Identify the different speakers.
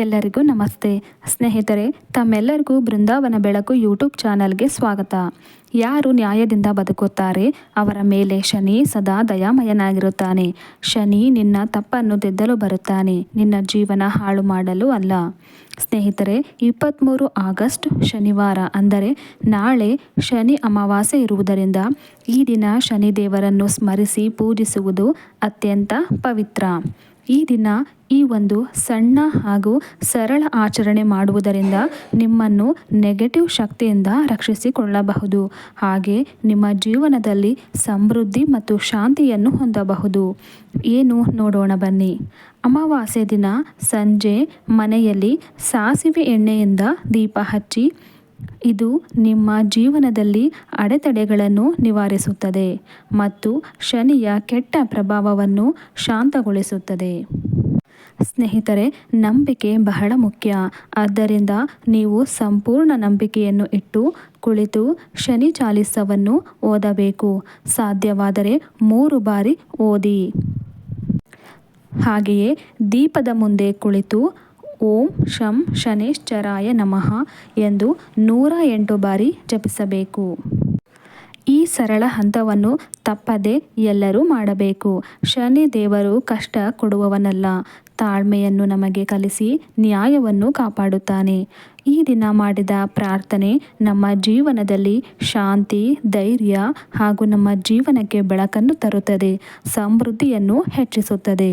Speaker 1: ಎಲ್ಲರಿಗೂ ನಮಸ್ತೆ. ಸ್ನೇಹಿತರೆ, ತಮ್ಮೆಲ್ಲರಿಗೂ ಬೃಂದಾವನ ಬೆಳಕು ಯೂಟ್ಯೂಬ್ ಚಾನಲ್ಗೆ ಸ್ವಾಗತ. ಯಾರು ನ್ಯಾಯದಿಂದ ಬದುಕುತ್ತಾರೆ, ಅವರ ಮೇಲೆ ಶನಿ ಸದಾ ದಯಾಮಯನಾಗಿರುತ್ತಾನೆ. ಶನಿ ನಿನ್ನ ತಪ್ಪನ್ನು ತಿದ್ದಲು ಬರುತ್ತಾನೆ, ನಿನ್ನ ಜೀವನ ಹಾಳು ಮಾಡಲು ಅಲ್ಲ. ಸ್ನೇಹಿತರೆ ಇಪ್ಪತ್ತ್ಮೂರು ಆಗಸ್ಟ್ ಶನಿವಾರ, ಅಂದರೆ ನಾಳೆ ಶನಿ ಅಮಾವಾಸ್ಯೆ ಇರುವುದರಿಂದ ಈ ದಿನ ಶನಿದೇವರನ್ನು ಸ್ಮರಿಸಿ ಪೂಜಿಸುವುದು ಅತ್ಯಂತ ಪವಿತ್ರ. ಈ ದಿನ ಈ ಒಂದು ಸಣ್ಣ ಹಾಗೂ ಸರಳ ಆಚರಣೆ ಮಾಡುವುದರಿಂದ ನಿಮ್ಮನ್ನು ನೆಗೆಟಿವ್ ಶಕ್ತಿಯಿಂದ ರಕ್ಷಿಸಿಕೊಳ್ಳಬಹುದು. ಹಾಗೆ ನಿಮ್ಮ ಜೀವನದಲ್ಲಿ ಸಮೃದ್ಧಿ ಮತ್ತು ಶಾಂತಿಯನ್ನು ಹೊಂದಬಹುದು. ಏನು ನೋಡೋಣ ಬನ್ನಿ. ಅಮಾವಾಸ್ಯೆ ದಿನ ಸಂಜೆ ಮನೆಯಲ್ಲಿ ಸಾಸಿವೆ ಎಣ್ಣೆಯಿಂದ ದೀಪ ಹಚ್ಚಿ ಇದು ನಿಮ್ಮ ಜೀವನದಲ್ಲಿ ಅಡೆತಡೆಗಳನ್ನು ನಿವಾರಿಸುತ್ತದೆ ಮತ್ತು ಶನಿಯ ಕೆಟ್ಟ ಪ್ರಭಾವವನ್ನು ಶಾಂತಗೊಳಿಸುತ್ತದೆ. ಸ್ನೇಹಿತರೆ, ನಂಬಿಕೆ ಬಹಳ ಮುಖ್ಯ. ಆದ್ದರಿಂದ ನೀವು ಸಂಪೂರ್ಣ ನಂಬಿಕೆಯನ್ನು ಇಟ್ಟು ಕುಳಿತು ಶನಿ ಚಾಲಿಸವನ್ನು ಓದಬೇಕು. ಸಾಧ್ಯವಾದರೆ ಮೂರು ಬಾರಿ ಓದಿ. ಹಾಗೆಯೇ ದೀಪದ ಮುಂದೆ ಕುಳಿತು ಓಂ ಶಂ ಶನೇಶ್ಚರಾಯ ನಮಃ ಎಂದು ನೂರ ಎಂಟು ಬಾರಿ ಜಪಿಸಬೇಕು. ಈ ಸರಳ ಹಂತವನ್ನು ತಪ್ಪದೆ ಎಲ್ಲರೂ ಮಾಡಬೇಕು. ಶನಿ ದೇವರು ಕಷ್ಟ ಕೊಡುವವನಲ್ಲ. ತಾಳ್ಮೆಯನ್ನು ನಮಗೆ ಕಲಿಸಿ ನ್ಯಾಯವನ್ನು ಕಾಪಾಡುತ್ತಾನೆ. ಈ ದಿನ ಮಾಡಿದ ಪ್ರಾರ್ಥನೆ ನಮ್ಮ ಜೀವನದಲ್ಲಿ ಶಾಂತಿ, ಧೈರ್ಯ ಹಾಗೂ ನಮ್ಮ ಜೀವನಕ್ಕೆ ಬೆಳಕನ್ನು ತರುತ್ತದೆ. ಸಮೃದ್ಧಿಯನ್ನು ಹೆಚ್ಚಿಸುತ್ತದೆ.